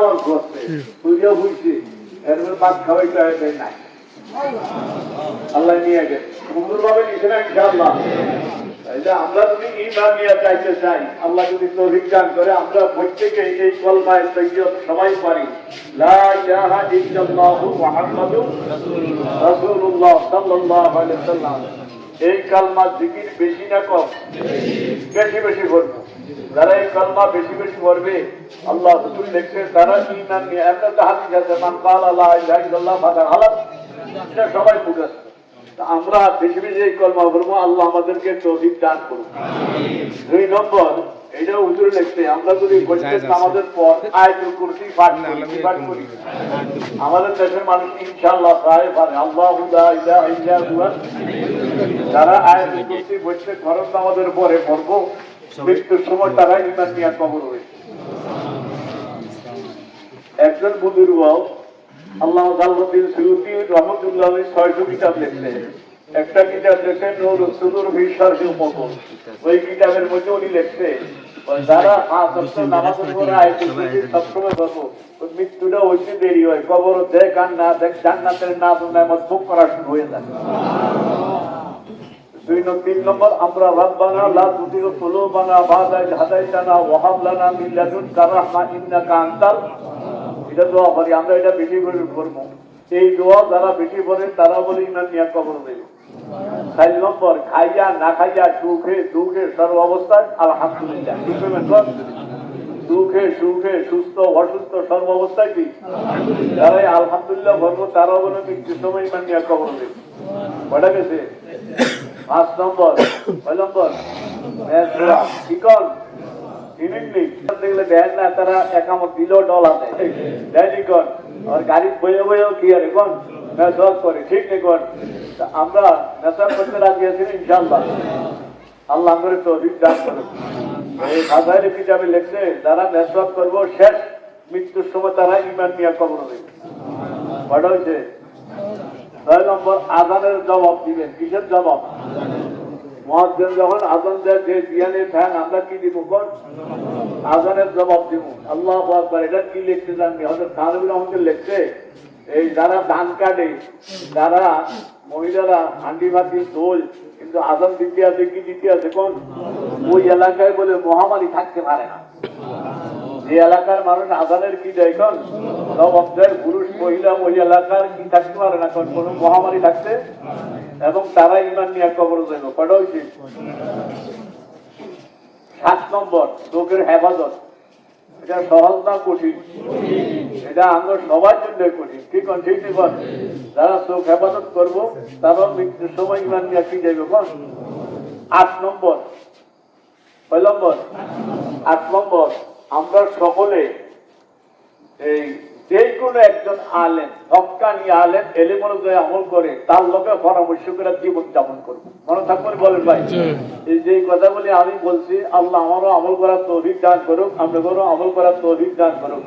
আমার করছে। তুইও বুঝছি এরপর ভাত খাওয়াই এদের নাই। আল্লাহ নিয়ে গেছে। সুন্দর ভাবে নিছে না ইনশাআল্লাহ। আমরা যদি ইমান নিয়ে চাইতে চাই, আল্লাহ যদি তৌফিক দান করে, আমরা প্রত্যেকে এই কলমায় তৈয়ব সবাই পারি। লা ইলাহা ইল্লাল্লাহু মুহাম্মাদুর রাসূলুল্লাহ সাল্লাল্লাহু আলাইহি ওয়াসাল্লাম। এই কালমা জিকির বেশি না কম? বেশি বেশি করব যারা এই কালমা বেশি বেশি করবে আল্লাহ হুজুর লেখছে, তারা ইমান নিয়ে এমন তো হাদিস আছে, মান কাল আল্লাহ ইলাহা ইল্লাল্লাহ হালাত। এটা সবাই বুঝে তা আমরা বেশি বেশি এই কলমা করব আল্লাহ আমাদেরকে তৌফিক দান করুন দুই নম্বর এটা উজুরে লিখছে আমরা যদি আমাদের পর আয়াতুল কুরসি পাঠ করি কি পাঠ করি। আমাদের দেশের মানুষ ইনশাআল্লাহ প্রায় পারে। আল্লাহ লা ইলাহা ইল্লা হুয়া। যারা আয়াতুল কুরসি বলতে খরচ আমাদের পরে পড়ব মৃত্যুর সময় তারা ইমান নিয়ে কবর হয়েছে একজন বুজুর্গ আল্লাহ জাল্লুদ্দিন সৈয়দি রহমতুল্লাহ ছয়শো কিতাব লিখছে একটা কিতাব লিখছে নূর সুদূর বিশ্বাস উপকূল ওই কিতাবের মধ্যে উনি লিখছে যারা পাঁচ নামাজের পরে আয়াতুল সবসময় করব মৃত্যুটা হইতে দেরি হয় কবর দেখ আর না দেখ জান্নাতের না নেমত ভোগ করা শুরু হয়ে যায়। দুই নম্বর তিন নম্বর আমরা রব্বানা লা তুতির কুলুবানা বাদা হাদাইতানা ওয়া হাব মিন লাদুনকা রাহমা ইন্নাকা আনতাল। এটা দোয়া করি আমরা এটা বেশি করে করব। এই দোয়া যারা বেশি করে তারা বলে ইমান নিয়ে কবর দেবে। নম্বর, খাইয়া না খাইয়া সুখে দুঃখে সর্ব অবস্থায় আলহামদুলিল্লাহ? দুঃখে সুখে সুস্থ, অসুস্থ সর্ব অবস্থায় কি? যারা এই আলহামদুলিল্লাহ বলব তারাও বলে মৃত্যুর সময় ইমান কটা গেছে? পাঁচ নম্বর, ছয় নম্বর। কর ইমিনলি দেখলে দেন না, তারা একামত বয়েও কি আর এখন মেসওয়াক করে, ঠিক আমরা মেসওয়াক করতে রাজি আছি না ইনশাআল্লাহ। আল্লাহ করে তো দান করুন এই কিতাবে লেখছে, যারা মেসওয়াক করব, শেষ মৃত্যুর সময় তারা ইমান নিয়ে কবর দেবে কটা হয়েছে ছয় নম্বর, আজানের জবাব দিবেন। কিসের জবাব? মহাজন যখন আজান দেয়, যে বিয়ানে ফ্যান, আমরা কি দিব কোন আজানের জবাব দিব। আল্লাহ এটা কি লিখতে জানবি? হয়তো তানবির আমাদের লিখছে এই যারা ধান কাটে, যারা মহিলারা হান্ডি ভাতি দোল, কিন্তু আজান দিতে আছে কি দিতে আছে কোন? ওই এলাকায় বলে মহামারী থাকতে পারে না। যে এলাকার মানুষ আদানের কি দেয় কোন? সব অব্দের পুরুষ, মহিলা, ওই এলাকার কি থাকতে পারে না কোন? কোনো মহামারী থাকতে? এবং তারা ইমান নিয়ে কবর দেব। কটা উচিত সাত নম্বর, লোকের হেফাজত। এটা সহজ না কঠিন? এটা আমরা সবার জন্য কঠিন। ঠিক আছে ঠিক ঠিক। যারা চোখ হেফাজত করব তারা মৃত্যুর সময় ইমান নিয়ে কি যাইবে কোন আট নম্বর। কয় নম্বর? আট নম্বর। আমরা সকলে এই যে কোনো একজন আলেন হকানি আলেন এলে মনোজয় আমল করে তার লোকে পরামর্শ করে জীবন যাপন করব। মনে থাকবেন বলেন ভাই? এই যে কথা বলি আমি বলছি আল্লাহ আমারও আমল করার তৌফিক দান করুক আমরা আমল করার তৌফিক দান করুক।